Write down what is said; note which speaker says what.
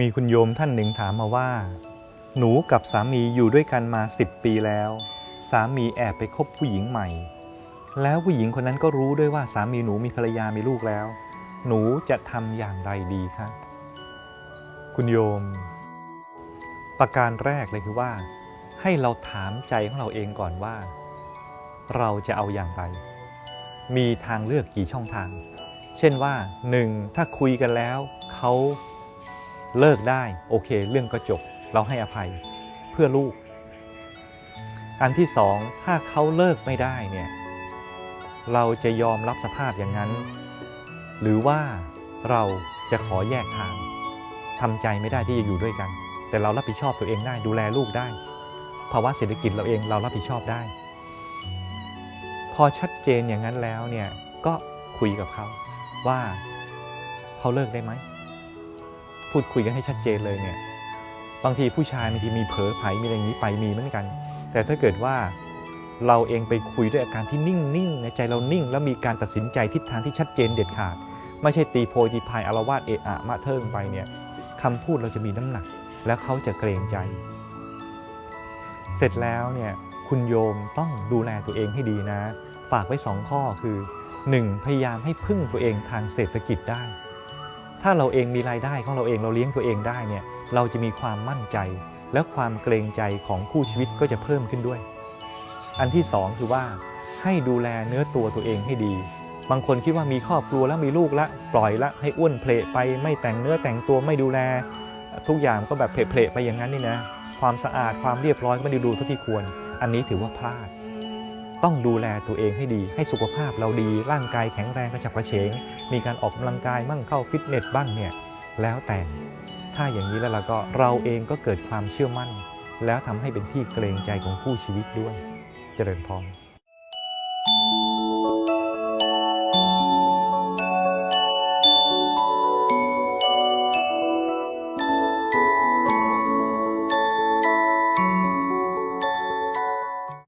Speaker 1: มีคุณโยมท่านหนึ่งถามมาว่า หนูกับสามีอยู่ด้วยกันมาสิบปีแล้ว สามีแอบไปคบผู้หญิงใหม่ แล้วผู้หญิงคนนั้นก็รู้ด้วยว่าสามีหนูมีภรรยามีลูกแล้ว หนูจะทำอย่างไรดีคะคุณโยม ประการแรกเลยคือว่า ให้เราถามใจของเราเองก่อนว่า เราจะเอาอย่างไร มีทางเลือกกี่ช่องทาง เช่นว่าหนึ่งถ้าคุยกันแล้วเขา เลิกได้โอเค เรื่องก็จบ เราให้อภัยเพื่อลูก อันที่สองถ้าเขาเลิกไม่ได้เนี่ยเราจะยอมรับสภาพอย่างนั้น หรือว่าเราจะขอแยกทางทำใจไม่ได้ที่จะอยู่ด้วยกัน แต่เรารับผิดชอบตัวเองได้ดูแลลูกได้ภาวะเศรษฐกิจเราเองเรารับผิดชอบได้ พอชัดเจนอย่างนั้นแล้วเนี่ยก็คุยกับเขาว่าเขาเลิกได้ไหม พูดคุยกันให้ชัดเจนเลยเนี่ยบางทีผู้ชายบางทีมีเผลอไผมีอะไรอย่างนี้ไปมีเหมือนกัน แต่ถ้าเกิดว่าเราเองไปคุยด้วยอาการที่นิ่งๆในใจเรานิ่ง แล้วมีการตัดสินใจทิศทางที่ชัดเจนเด็ดขาด ไม่ใช่ตีโพยตีพายอารวาสเอะอะมะเทิงไปเนี่ยคำพูดเราจะมีน้ำหนัก แล้วเขาจะเกรงใจ เสร็จแล้วเนี่ยคุณโยมต้องดูแลตัวเองให้ดีนะ ฝากไว้สองข้อคือ 1. พยายามให้พึ่งตัวเองทางเศรษฐกิจได้ ถ้าเราเองมีรายได้ของเราเองเราเลี้ยงตัวเองได้เนี่ยเราจะมีความมั่นใจ และความเกรงใจของคู่ชีวิตก็จะเพิ่มขึ้นด้วย อันที่สองคือว่าให้ดูแลเนื้อตัวตัวเองให้ดี บางคนคิดว่ามีครอบครัวแล้วมีลูกละปล่อยละให้อ้วนเพลไปไม่แต่งเนื้อแต่งตัวไม่ดูแล ทุกอย่างก็แบบเพลไปอย่างนั้นนี่นะความสะอาดความเรียบร้อยไม่ได้ดูเท่าที่ควร อันนี้ถือว่าพลาด ต้องดูแลตัวเองให้ดี ให้สุขภาพเราดีร่างกายแข็งแรงกระฉับกระเฉง มีการออกกำลังกายมั่งเข้าฟิตเนสบ้างเนี่ยแล้วแต่ถ้าอย่างนี้แล้วเราก็เราเองก็เกิดความเชื่อมั่น แล้วทำให้เป็นที่เกรงใจของผู้ชีวิตด้วย เจริญพร